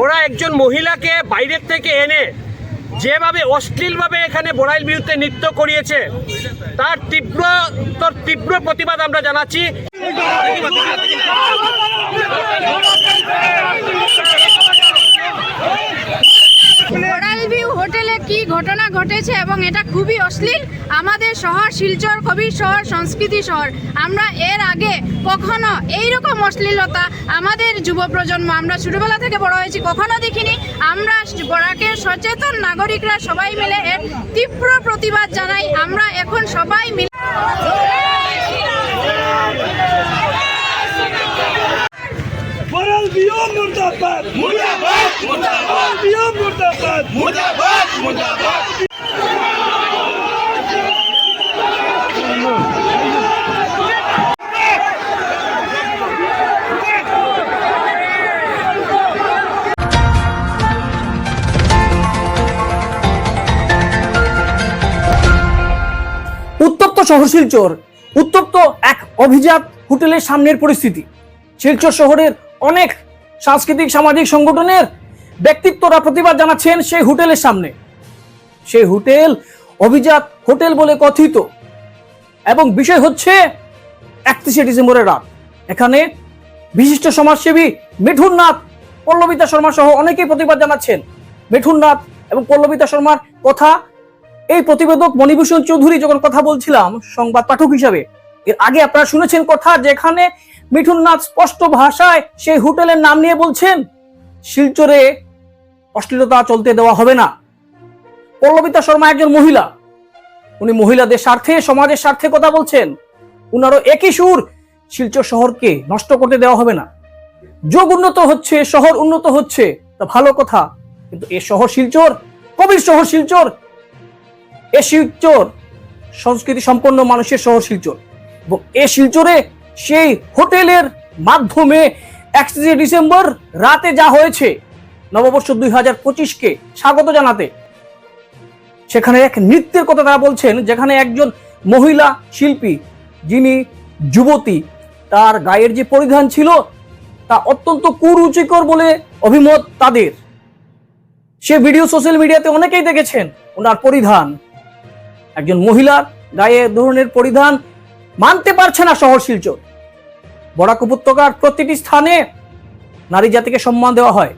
ওরা একজন মহিলাকে বাইরের থেকে এনে যেভাবে অশ্লীলভাবে এখানে বোরাইল বিরুদ্ধে নৃত্য করিয়েছে, তার তীব্র, তোর তীব্র প্রতিবাদ আমরা জানাচ্ছি কোরাল ভিউ হোটেলে কি ঘটনা ঘটেছে এবং এটা খুবই অশ্লীল। আমাদের শহর শিলচর কবির শহর, সংস্কৃতি শহর। আমরা এর আগে কখনো এই রকম অশ্লীলতা আমাদের যুব প্রজন্ম, আমরা ছোটবেলা থেকে বড় হয়েছি, কখনো দেখিনি। আমরা বড়াকে সচেতন নাগরিকরা সবাই মিলে এর তীব্র প্রতিবাদ জানাই। আমরা এখন সবাই মিলে বরল বিও মুর্দাবাদ মুর্দাবাদ। মুর্দাবাদ বিও মুর্দাবাদ। মুর্দাবাদ মুর্দাবাদ। উত্তপ্ত শহর শিলচর উত্তপ্ত এক অভিজাত হোটেলের সামনের পরিস্থিতি। শিলচর শহরের অনেক সাংস্কৃতিক, সামাজিক সংগঠনের ব্যক্তিত্বরা প্রতিবাদ জানাচ্ছেন সেই হোটেলের সামনে। সেই হোটেল অভিজাত হোটেল বলে কথিত এবং বিষয় হচ্ছে একত্রিশে ডিসেম্বরের রাত। এখানে বিশিষ্ট সমাজসেবী মিঠুন নাথ পল্লবিতা শর্মা সহ অনেকেই প্রতিবাদ জানাচ্ছেন। মিঠুন নাথ এবং পল্লবিতা শর্মার কথা এই প্রতিবেদক মণিভূষণ চৌধুরী যখন কথা বলছিলাম, সংবাদ পাঠক হিসাবে এর আগে আপনারা শুনেছেন কথা যেখানে মিঠুন নাথ স্পষ্ট ভাষায় সেই হোটেলের নাম নিয়ে বলছেন, শিলচরে অশ্লীলতা চলতে দেওয়া হবে না। পল্লবিতা শর্মা একজন মহিলা। উনি মহিলাদের স্বার্থে, সমাজের স্বার্থে কথা বলছেন। উনারও একই সুর শিলচর শহরকে নষ্ট করতে দেওয়া হবে না। যোগ উন্নত হচ্ছে, শহর উন্নত হচ্ছে, তা ভালো কথা। কিন্তু এ শহর শিলচর কবির শহর শিলচর। এ শিলচর, সংস্কৃতি সম্পন্ন মানুষের শহর শিলচর। এবং এ শিলচরে সেই হোটেলের মাধ্যমে একত্রিশে ডিসেম্বর রাতে যা হয়েছে, নববর্ষ দুই হাজার পঁচিশকে স্বাগত জানাতে। সেখানে এক নৃত্যের কথা তারা বলছেন, যেখানে একজন মহিলা শিল্পী যিনি যুবতী, তার গায়ের যে পরিধান ছিল তা অত্যন্ত কুরুচিকর বলে অভিমত তাদের। সে ভিডিও সোশ্যাল মিডিয়াতে অনেকেই দেখেছেন ওনার পরিধান। একজন মহিলার গায়ে ধরনের পরিধান মানতে পারছে না শহর শিলচর বরাক উপত্যকার প্রতিটি স্থানে নারী জাতিকে সম্মান দেওয়া হয়।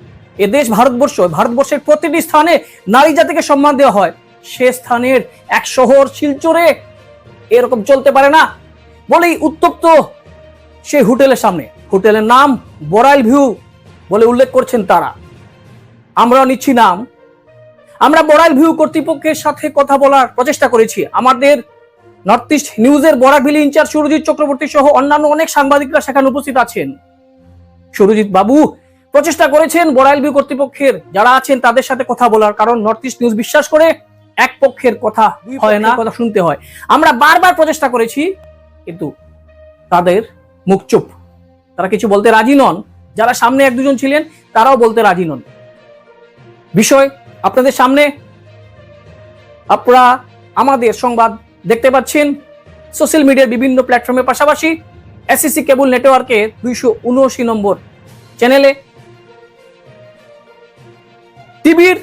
এ দেশ ভারতবর্ষ, ভারতবর্ষের প্রতিটি স্থানে নারী জাতিকে সম্মান দেওয়া হয়। সে স্থানের এক শহর শিলচরে এরকম চলতে পারে না। বলেই উত্তপ্ত সেই হোটেলের সামনে। হোটেলের নাম বরাইল ভিউ বলে উল্লেখ করছেন তারা। আমরাও নিচ্ছি নাম। আমরা বরাইল ভিউ কর্তৃপক্ষের সাথে কথা বলার প্রচেষ্টা করেছি। আমাদের নর্থ ইস্ট নিউজের বরাকভিলি ইনচার্জ সুরজিৎ চক্রবর্তী সহ অন্যান্য অনেক সাংবাদিকরা সেখানে উপস্থিত আছেন। সুরজিৎ বাবু প্রচেষ্টা করেছেন বরাইল ভিউ কর্তৃপক্ষের যারা আছেন তাদের সাথে কথা বলার কারণ নর্থ ইস্ট নিউজ বিশ্বাস করে এক পক্ষের কথা হয় না কথা শুনতে হয়। আমরা বারবার প্রচেষ্টা করেছি কিন্তু তাদের মুখ চুপ। তারা কিছু বলতে রাজি নন। যারা সামনে এক দুজন ছিলেন তারাও বলতে রাজি নন। বিষয় আপনাদের সামনে। আপনারা আমাদের সংবাদ দেখতে পাচ্ছেন সোশ্যাল মিডিয়ার বিভিন্ন প্ল্যাটফর্মের পাশাপাশি এসএসসি কেবল নেটওয়ার্কে দুইশো উনআশি নম্বর চ্যানেলে টিভির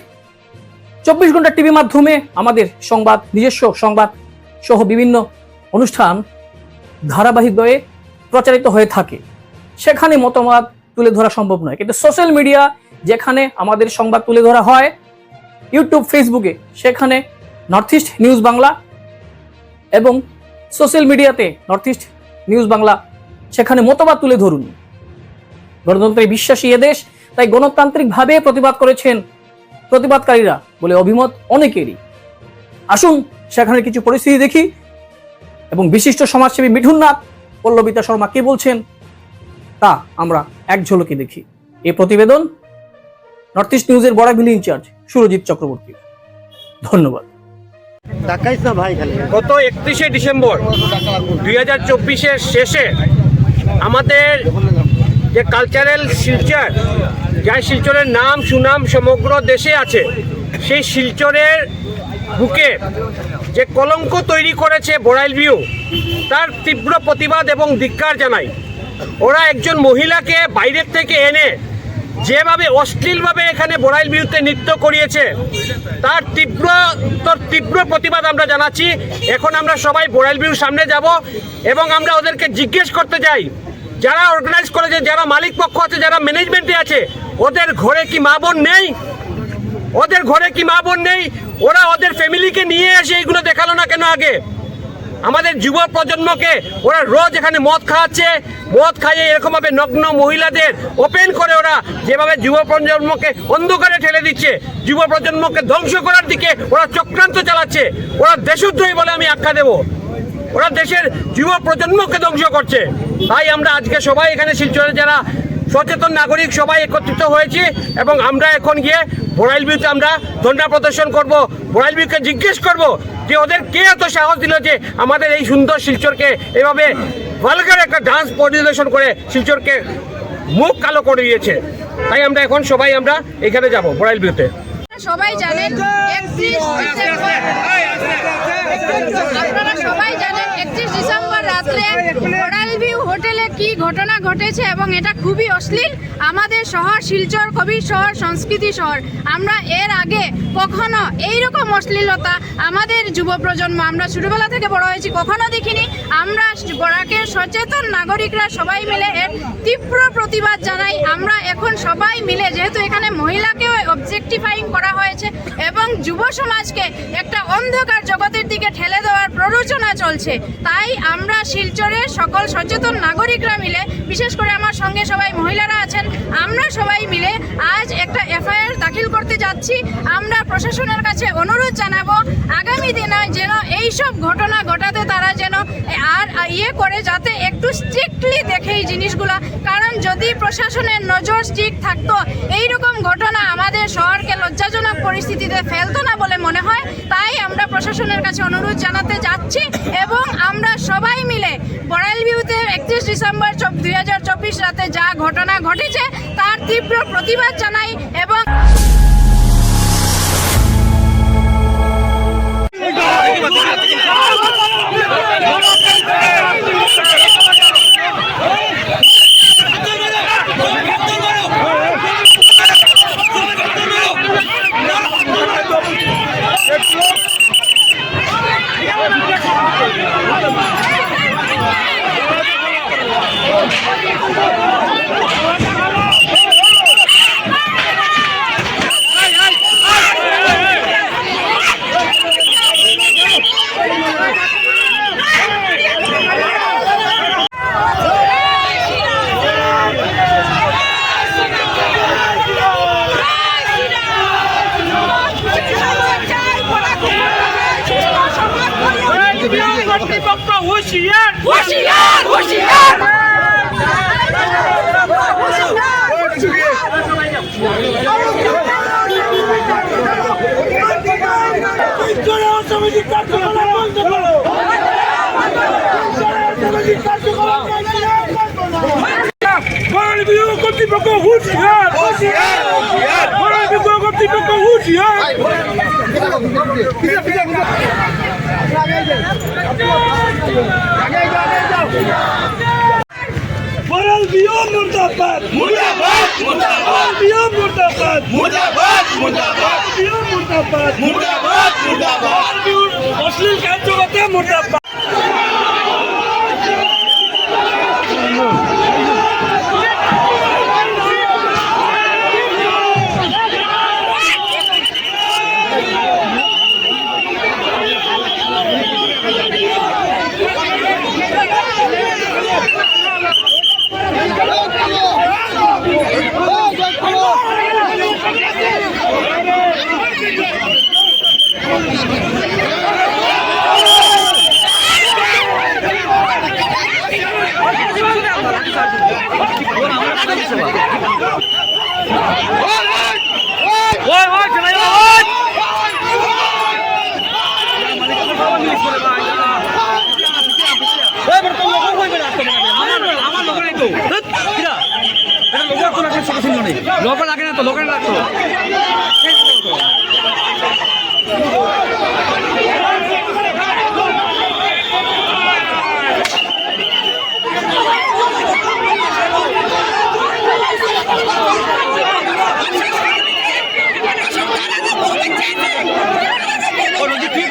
চব্বিশ ঘণ্টা টিভি মাধ্যমে আমাদের সংবাদ, নিজস্ব সংবাদ সহ বিভিন্ন অনুষ্ঠান ধারাবাহিকভাবে প্রচারিত হয়ে থাকে। সেখানে মতামত তুলে ধরা সম্ভব নয়। কিন্তু সোশ্যাল মিডিয়া যেখানে আমাদের সংবাদ তুলে ধরা হয় ইউটিউব ফেসবুকে সেখানে নর্থ ইস্ট নিউজ বাংলা এবং সোশ্যাল মিডিয়াতে নর্থ ইস্ট নিউজ বাংলা সেখানে মতবাদ তুলে ধরুন। গণতন্ত্রে বিশ্বাসী এদেশ তাই গণতান্ত্রিকভাবে প্রতিবাদ করেছেন প্রতিবাদকারীরা বলে অভিমত অনেকেরই। আসুন সেখানে কিছু পরিস্থিতি দেখি এবং বিশিষ্ট সমাজসেবী মিঠুন নাথ পল্লবিতা শর্মা কে বলছেন, তা আমরা এক ঝলকে দেখি। এই প্রতিবেদন নর্থ ইস্ট নিউজের বরাকভিলি ইনচার্জ সুরজিৎ চক্রবর্তী ধন্যবাদ। গত একত্রিশে ডিসেম্বর দুই হাজার চব্বিশের শেষে আমাদের যে কালচারাল শিলচর যা শিলচরের নাম, সুনাম সমগ্র দেশে আছে, সেই শিলচরের বুকে যে কলঙ্ক তৈরি করেছে বড়াইল ভিউ তার তীব্র প্রতিবাদ এবং ধিক্কার জানাই। ওরা একজন মহিলাকে বাইরের থেকে এনে যেভাবে অশ্লীলভাবে এখানে বড়াইল বিরুদ্ধে নৃত্য করিয়েছে, তার তীব্র তীব্র প্রতিবাদ আমরা জানাচ্ছি। এখন আমরা সবাই বড়াইল বিরুর সামনে যাব এবং আমরা ওদেরকে জিজ্ঞেস করতে চাই, যারা অর্গানাইজ করেছে, যারা মালিক পক্ষ আছে, যারা ম্যানেজমেন্টে আছে, ওদের ঘরে কি মা বোন নেই? ওদের ঘরে কি মা বোন নেই? ওরা ওদের ফ্যামিলিকে নিয়ে এসে এইগুলো দেখাল না কেন আগে? আমাদের যুব প্রজন্মকে ওরা রোজ এখানে মদ খাওয়াচ্ছে। মদ খাইয়ে এরকমভাবে নগ্ন মহিলাদের ওপেন করে ওরা যেভাবে যুব প্রজন্মকে অন্ধকারে ঠেলে দিচ্ছে, যুব প্রজন্মকে ধ্বংস করার দিকে ওরা চক্রান্ত চালাচ্ছে। ওরা দেশদ্রোহী বলে আমি আখ্যা দেব। ওরা দেশের যুব প্রজন্মকে ধ্বংস করছে। তাই আমরা আজকে সবাই এখানে শিলচরে যারা সচেতন নাগরিক সবাই একত্রিত হয়েছি এবং আমরা এখন গিয়ে বড়াইল বিউতে আমরা ধর্ণা প্রদর্শন করব। বড়াইল বিউকে জিজ্ঞেস করব যে ওদের কে এত সাহস দিল যে আমাদের এই সুন্দর শিলচরকে এভাবে ভালকার একটা ডান্স পরিদর্শন করে শিলচরকে মুখ কালো করে দিয়েছে। তাই আমরা এখন সবাই আমরা এখানে যাব বড়াইল বিউতে সবাই জানেন, একত্রিশ ডিসেম্বর আপনারা সবাই জানেন একত্রিশ ডিসেম্বর হোটেলে ঘটনা ঘটেছে এবং এটা খুবই অশ্লীল? আমাদের শহর শিলচর শহর, সংস্কৃতি শহর। আমরা এর আগে কখনো এইরকম অশ্লীলতা আমাদের যুব প্রজন্ম আমরা ছোটবেলা থেকে বড় হয়েছি, কখনো দেখিনি। আমরা বরাকের সচেতন নাগরিকরা সবাই মিলে এর তীব্র প্রতিবাদ জানাই। আমরা এখন সবাই মিলে, যেহেতু এখানে মহিলাকেও অবজেক্টিফাইং করা হয়েছে এবং যুব সমাজকে একটা অন্ধকার জগতের দিকে প্ররোচনা চলছে। তাই আমরা শিলচরের সকল সচেতন নাগরিকরা মিলে, বিশেষ করে আমার সঙ্গে সবাই মহিলারা আছেন, আমরা সবাই মিলে আজ একটা এফআইআর দাখিল করতে যাচ্ছি। আমরা প্রশাসনের কাছে অনুরোধ জানাব, আগামী দিনে যেন এইসব ঘটনা ঘটাতে তারা ইয়ে করে যাতে একটু স্ট্রিক্টলি দেখে এই জিনিসগুলা। কারণ যদি প্রশাসনের নজর স্ট্রিক্ট থাকতো, এইরকম ঘটনা আমাদের শহরকে লজ্জাজনক পরিস্থিতিতে ফেলতো না বলে মনে হয়। তাই আমরা প্রশাসনের কাছে অনুরোধ জানাতে যাচ্ছি এবং আমরা সবাই মিলে বড়াইল ভিউতে একত্রিশ ডিসেম্বর দুই হাজার চব্বিশ রাতে যা ঘটনা ঘটেছে, তার তীব্র প্রতিবাদ জানাই এবং Let's go. কর্তৃপক্ষ হুঁশিয়ার। হুঁশিয়ার হুঁশিয়ার। অসামাজিক কার্যকলাপ বন্ধ করো অসামাজিক কার্যকলাপ বিউ কর্তৃপক্ষ হুঁশিয়ার। বড়াইল বিউ কর্তৃপক্ষ হুঁশিয়ার। বড়াইল বিউ মুর্দাবাদ মুর্দাবাদ। মুর্দাবাদ বিউ মুর্দাবাদ। মুর্দাবাদ মুর্দাবাদ। বিউ মুর্দাবাদ মুর্দাবাদ। মুর্দাবাদ অশ্লীল কার্যকলাপে মুর্দাবাদ।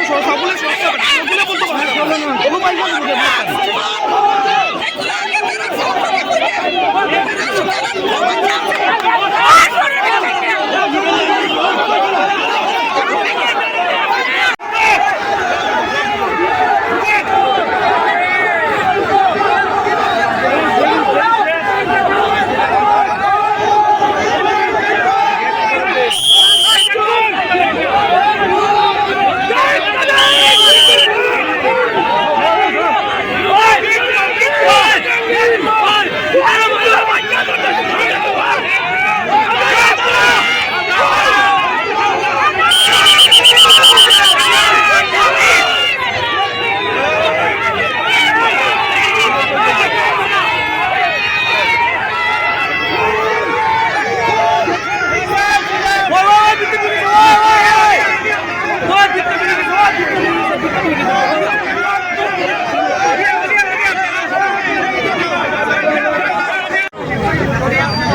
Por favor,